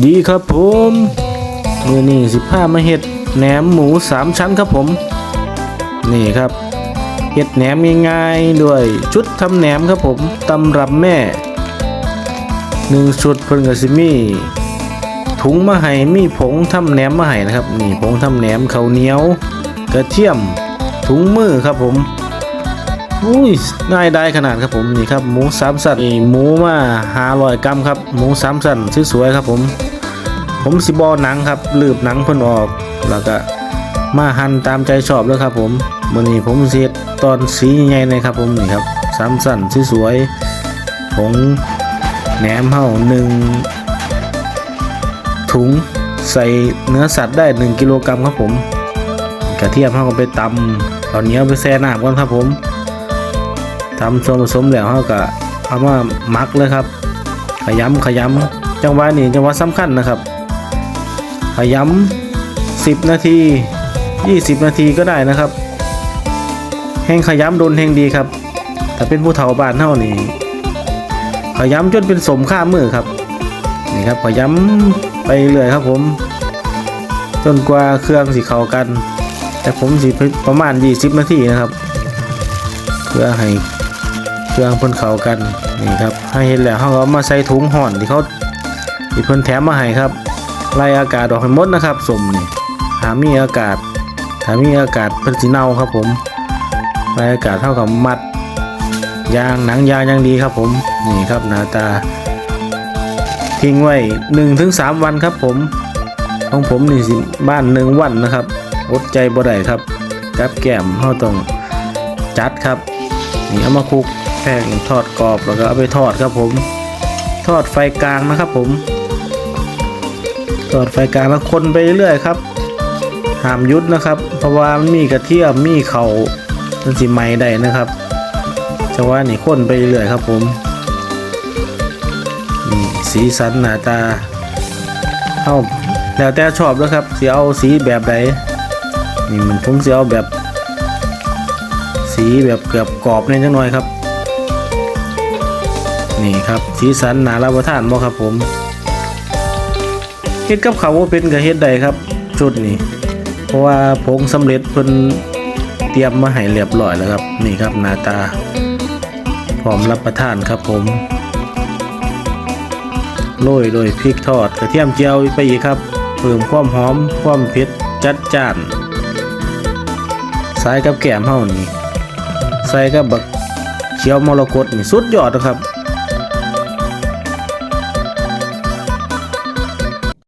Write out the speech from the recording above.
ดีครับผมมือนี่สิบห้ามาเห็ดแหนมหมูสามชั้นครับผม นี่ครับ เห็ดแหนมง่ายๆด้วยชุดทำแหนมครับผมตำรับแม่หนึ่งชุดเพิ่นกับซิมี่ถุงมาให้มีผงทำแหนมมาให้นะครับนี่ผงทำแหนมข้าวเหนียว กระเทียมถุงมือครับผม อุ้ยง่ายได้ขนาดครับผมนี่ครับหมูสามสันนี่หมูมาหาร้อยกรัมครับหมูสามสันสวยๆครับผม ผมสิบอหนังครับลืบหนังเพิ่นออก แล้วก็มาหั่นตามใจชอบเลยครับผมมื้อนี้ผมเฮ็ดตอนสีใหญ่ๆเลยครับผมนี่ครับสามสันสวยๆผงแหนมเฮาหนึ่งถุงใส่เนื้อสัตว์ได้ 1 กิโลกรัมครับผม กระเทียมเฮาก็ไปตำเอาเหนียวไปแช่น้ำก่อนครับผม ทำส่วนผสมแล้วเราก็เอามาหมักเลยครับ ขยำขยำจังหวะนี้จังหวะสำคัญนะครับ ขยำ10 นาที 20 นาทีก็ได้นะครับ แห้งขยำโดนแห้งดีครับถ้าเป็นผู้เฒ่าบ้านเท่านี้ขยำจนเป็นสมข้ามือครับนี่ครับขยำไปเรื่อยครับผมจนกว่าเครื่องสิเข้ากัน แต่ผมสิประมาณ 20 นาทีนะครับ เพื่อให้ เครื่องพ่นเขากันนี่ครับให้เห็นแล้วเขาก็เอามาใส่ถุงห่อนที่เขาที่เพิ่นแถมมาให้ครับไล่อากาศออกให้หมดนะครับสมนี่หามีอากาศถ้ามีอากาศเพิ่นสิเน่าครับผมไล่อากาศเท่ากับมัดยางหนังยางย่างดีครับผมนี่ครับหน้าตา ทิ้งไว้1-3 วันครับผมของผมนี่สิบ้านหนึ่งวันนะครับอดใจบ่ได้ครับกับแก้มเฮาต้องจัดครับนี่เอามาคลุก แป้งทอดกรอบแล้วก็เอาไปทอดครับผม ทอดไฟกลางนะครับผม ทอดไฟกลางแล้วคนไปเรื่อยครับห้ามหยุดนะครับ เพราะว่ามันมีกระเทียมมีเขามันสิไม้ได้นะครับจังหวะนี่คนไปเรื่อยครับผมนี่สีสันหน้าตาเอาแล้วแต่ชอบแล้วครับสิเอาสีแบบใดนี่มันผมสิเอาแบบ สีแบบเกือบกรอบเนี่ยจังหน่อยครับ นี่ครับสีสันหนารับประทานบ่ครับผมเฮ็ดกับข้าวบ่เป็นก็เฮ็ดได้ครับชุดนี้ เพราะว่าผงสำเร็จเพิ่นเตรียมมาให้เรียบร้อยแล้วครับนี่ครับหน้าตาพร้อมรับประทานครับผมโรยโดยพริกทอดกระเทียมเจียวไปอีกครับเพิ่มความหอมความเผ็ดจัดจ้านใส่กับแกมเฮานี่ใส่กับบักเขียวมรกตนี่สุดยอดนะครับ